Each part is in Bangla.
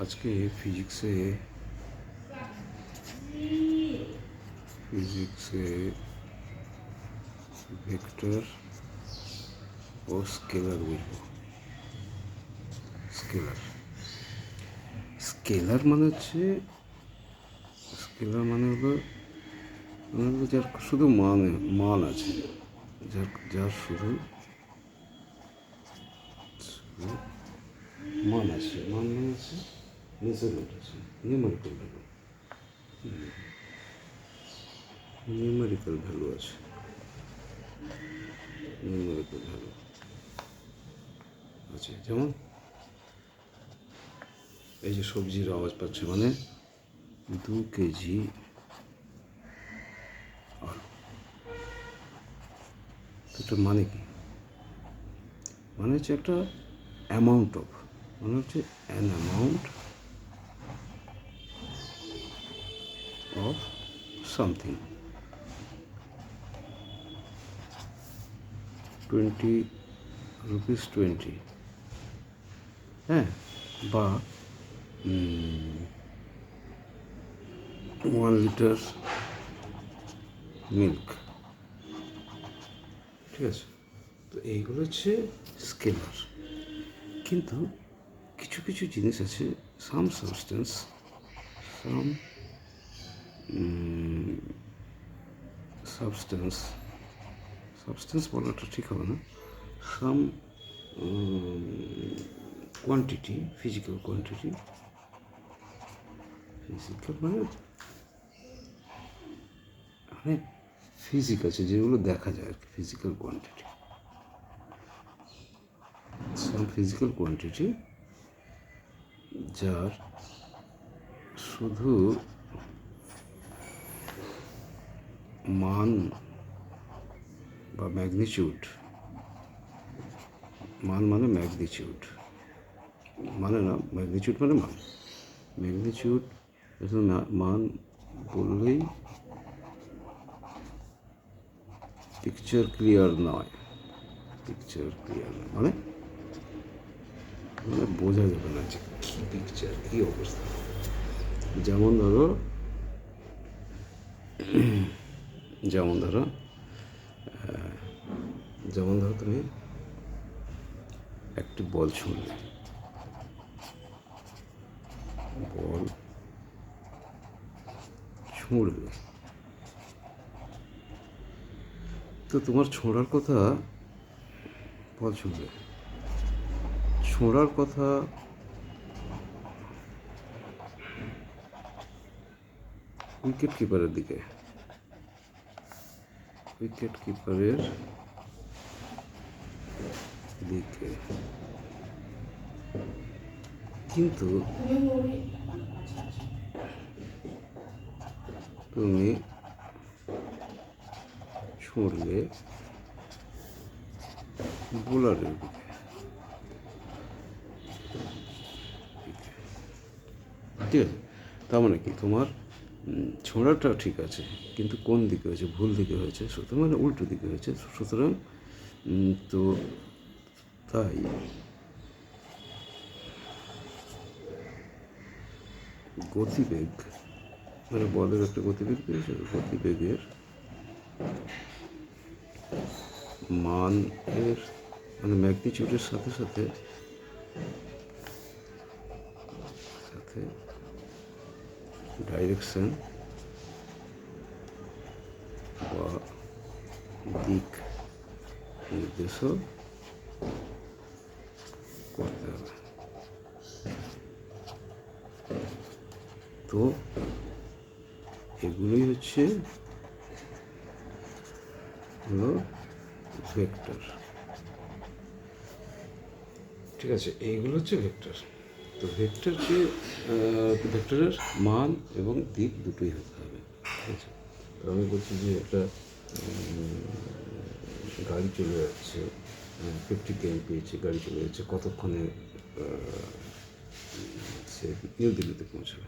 আজকে ফিজিক্সে ফিজিক্সে ভেক্টর ও স্কেলার বুঝব স্কেলার স্কেলার মানে হচ্ছে স্কেলার মানে হলো মানে হলো যার শুধু মানে মান আছে। যার যার শুধু মান আছে। মান মানে আছে আছে নিউমারিক্যাল ভ্যালু নিউমারিক্যাল ভ্যালু আছে। ভ্যালু আছে। যেমন, এই যে সবজির আওয়াজ পাচ্ছে মানে দু কেজি এটার মানে কি? মানে হচ্ছে একটা অ্যামাউন্ট অফ মানে হচ্ছে an amount of something twenty rupees twenty হ্যাঁ বা ওয়ান লিটার মিল্ক ঠিক আছে? তো এইগুলো হচ্ছে স্কেলার। কিন্তু কিছু কিছু জিনিস আছে some substance some substance substance বলাটা ঠিক হবে না। Some quantity physical quantity physical মানে মানে ফিজিক আছে, যেগুলো দেখা যায় আর কি physical quantity some physical quantity যার শুধু মান বা ম্যাগনিচিউড মান মানে ম্যাগনিচিউড মানে না ম্যাগনিচিউড মানে মান। ম্যাগনিচিউড মান বললেই পিকচার ক্লিয়ার নয়। পিকচার ক্লিয়ার নয় মানে? মানে বোঝা যাবে না যে কী পিকচার কী অবস্থা। যেমন ধরো যেমন ধরো যেমন ধরো তুমি একটি বল ছুঁড়লে বল ছুঁড়লে তো তোমার ছোঁড়ার কথা বল ছুঁড়লে ছোঁড়ার কথা উইকেট কিপারের দিকে। উইকেট কিপারের দিকে কিন্তু তুমি ছুঁড়লে বোলারের দিকে। ঠিক আছে? তার মানে কি? তোমার ছোঁড়াটা ঠিক আছে, কিন্তু কোন দিকে হয়েছে, ভুল দিকে হয়েছে, সুতরাং মানে উল্টো দিকে হয়েছে, সুতরাং তো তাই। গতিবেগ মানে বলের একটা গতিবেগ পেয়েছে গতিবেগের মান এর মানে ম্যাগনিচিউডের সাথে সাথে সাথে ডাইরেকশন বা দিক নির্দেশও করতে হবে। তো এগুলোই হচ্ছে হলো ভেক্টর। ঠিক আছে, এইগুলো হচ্ছে ভেক্টর। তো ভেক্টরকে ভেক্টরের মান এবং দিক দুটোই হতে হবে, ঠিক আছে? আমি বলছি যে একটা গাড়ি চলে যাচ্ছে ফিফটি কেম পেয়েছে গাড়ি চলে যাচ্ছে, কতক্ষণে সে নিউ দিল্লিতে পৌঁছাবে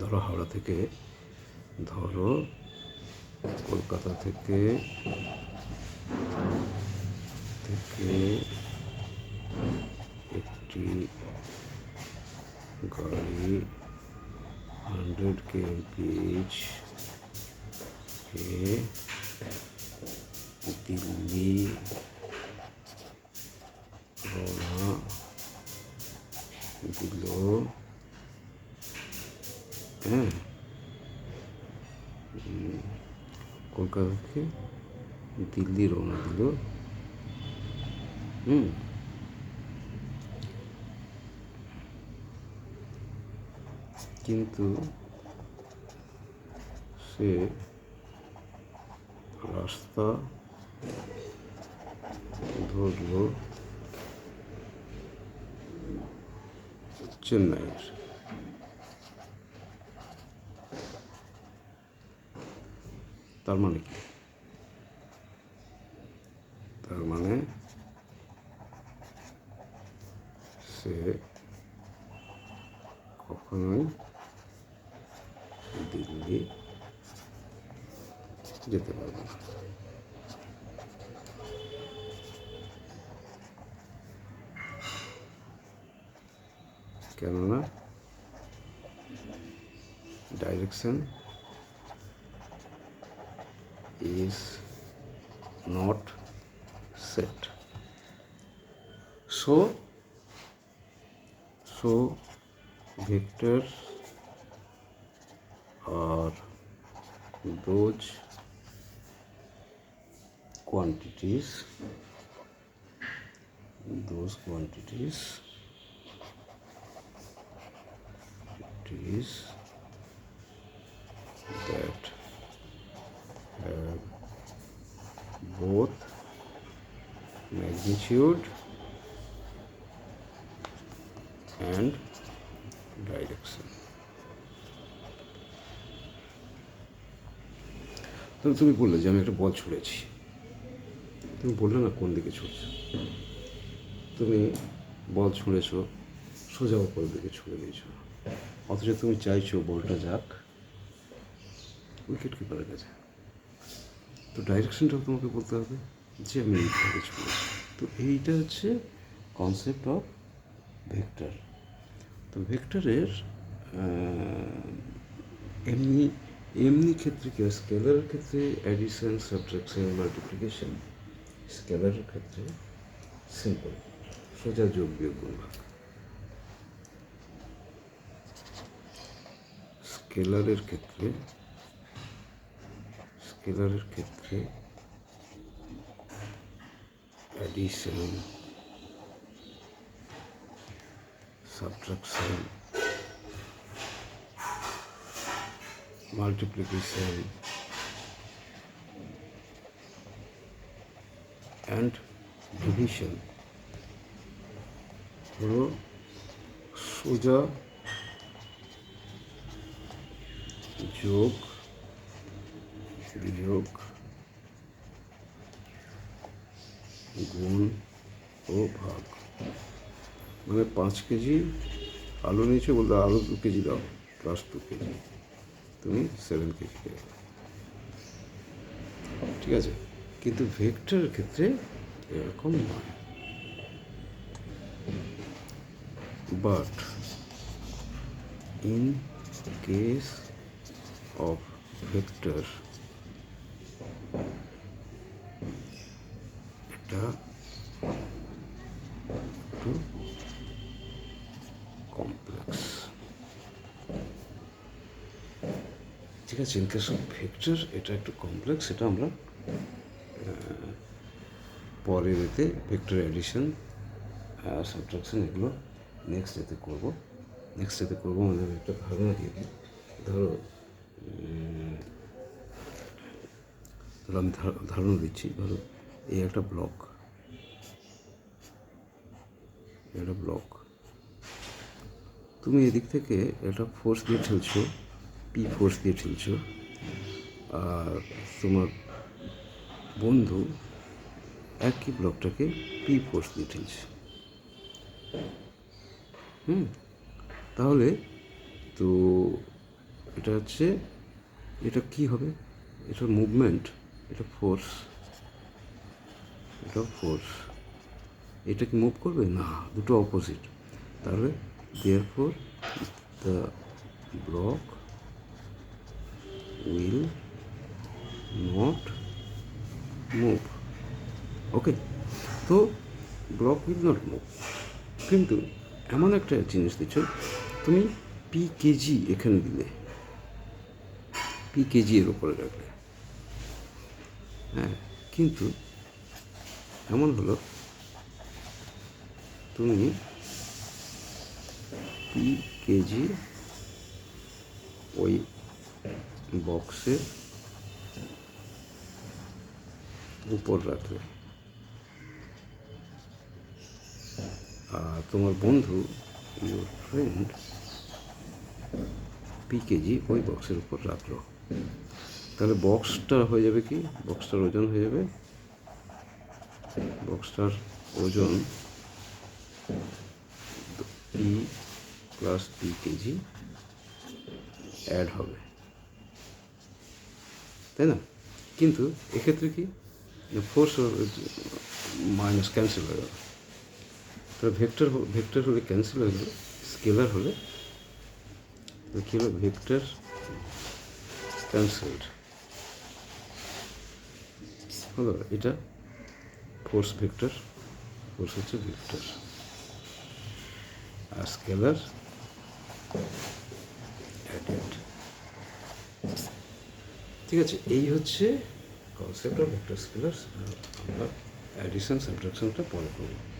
ধরো হাওড়া থেকে, ধরো কলকাতা থেকে থেকে একটি হান্ড্রেড কে পিচ কে দিল্লি রওনা দিল। হ্যাঁ। কলকাতা থেকে দিল্লি রওনা দিল। হুম। কিন্তু সে রাস্তা ধরল চেন্নাইয়ের। তার মানে কি? তার মানে সে কখনোই দিল্লি যেতে পারবে কেননা direction is not set so so vectors are those quantities those quantities quantities that have both magnitude and direction তো তুমি বললে যে আমি একটা বল ছুঁড়েছি। তুমি বললে না কোন দিকে ছুঁড়ছো তুমি বল ছুঁড়েছো, সোজা উপরের দিকে ছুঁড়ে দিয়েছ। অথচ তুমি চাইছো বলটা যাক উইকেট কিপারের কাছে। তো ডাইরেকশনটাও তোমাকে বলতে হবে যে আমি এইভাবে ছুঁড়েছি। তো এইটা হচ্ছে কনসেপ্ট অফ ভেক্টর তো ভেক্টরের এমনি এমনি ক্ষেত্রে কি স্কেলারের ক্ষেত্রে অ্যাডিশন সাবট্রাকশন মাল্টিপ্লিকেশন স্কেলারের ক্ষেত্রে সিম্পল সোজা যোগ বিয়োগ গুণভাগ স্কেলারের ক্ষেত্রে স্কেলারের ক্ষেত্রে addition subtraction multiplication and division হলো সোজা যোগ, বিয়োগ, গুণ ও ভাগ। মানে পাঁচ কেজি আলু নিয়েছো বলতে আলু দু কেজি দাও প্লাস দু কেজি। তুমি সেভেন গেলে। ঠিক আছে কিন্তু ভেক্টরের ক্ষেত্রে এরকম নয় but in case of vector, এটা একটু কমপ্লেক্স ঠিক আছে ইন কেস অফ ভেক্টর এটা একটু কমপ্লেক্স এটা আমরা পরের এতে ভেক্টর অ্যাডিশন সাবট্রাকশন এগুলো নেক্সট এতে করব। নেক্সট এতে করব মানে আমি একটা ধারণা দিয়ে দিই। ধরো ধরো আমি ধারণা দিচ্ছি, ধরো এই একটা ব্লক একটা ব্লক তুমি এদিক থেকে একটা ফোর্স দিয়ে ঠেলছো পি ফোর্স দিয়ে ঠেলছো। আর তোমার বন্ধু একই ব্লকটাকে পি ফোর্স দিয়ে ঠেলছে। হুম, তাহলে তো এটা হচ্ছে, এটা কি হবে? এটা মুভমেন্ট এটা ফোর্স এটা ফোর্স এটা কি মুভ করবে? না, দুটো অপোজিট তাহলে therefore the block will not move okay তো ব্লক উইল নট মুভ কিন্তু এমন একটা জিনিস দিচ্ছ তুমি পি কেজি এখানে দিলে। পি কেজি এর উপরে রাখলে। হ্যাঁ কিন্তু এমন হলো, তুমি পি কেজি ওই বক্সের উপর রাখলে আর তোমার বন্ধু ইউর ফ্রেন্ড পি কেজি ওই বক্সের উপর রাখল তাহলে বক্সটা হয়ে যাবে কি? বক্সটার ওজন হয়ে যাবে। বক্সটার ওজন P plus P kg add হবে। তাই না? কিন্তু এক্ষেত্রে কি? ফোর্স মাইনাস ক্যান্সেল হয়ে গেল। তাহলে ভেক্টর ভেক্টর হলে ক্যান্সেল হয়ে গেল স্কেলার হলে কী হলো? ভেক্টর ক্যান্সেলড হলো এটা ফোর্স ভেক্টর ফোর্স হচ্ছে ভেক্টর আর স্কেলার ঠিক আছে এই হচ্ছে কনসেপ্ট অফ ভেক্টর স্কেলার আমরা অ্যাডিশন সাবট্রাকশনটা পরে করব।